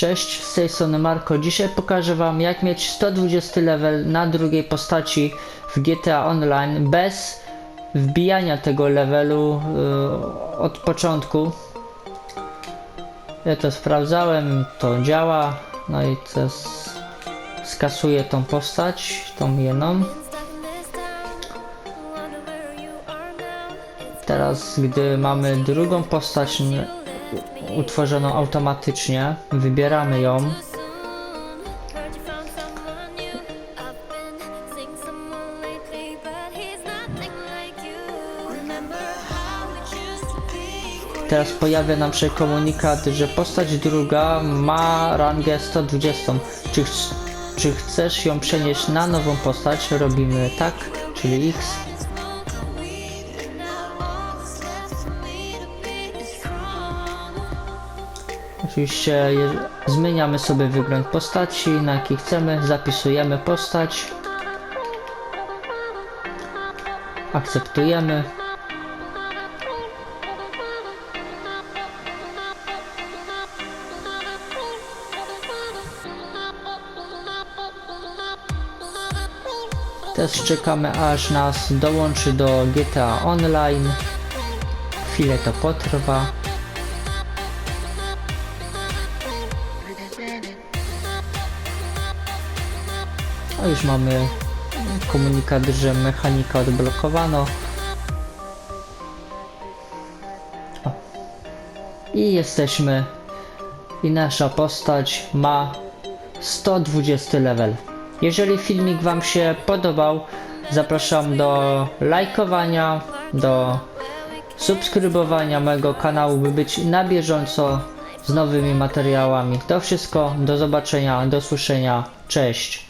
Cześć, z tej strony Marko. Dzisiaj pokażę Wam jak mieć 120 level na drugiej postaci w GTA Online bez wbijania tego levelu y, od początku. Ja to sprawdzałem, to działa. No i s- skasuję tą postać, tą jedną. Teraz, gdy mamy drugą postać utworzoną automatycznie, wybieramy ją. Teraz pojawia nam się komunikat, że postać druga ma rangę 120. Czy, ch- czy chcesz ją przenieść na nową postać? Robimy tak, czyli X. Oczywiście zmieniamy sobie wygląd postaci, na jaki chcemy, zapisujemy postać. Akceptujemy. Teraz czekamy aż nas dołączy do GTA Online. Chwilę to potrwa. A już mamy komunikat, że mechanika odblokowano. O. I jesteśmy. I nasza postać ma 120 level. Jeżeli filmik Wam się podobał, zapraszam do lajkowania, do subskrybowania mojego kanału, by być na bieżąco z nowymi materiałami. To wszystko, do zobaczenia, do słyszenia, cześć.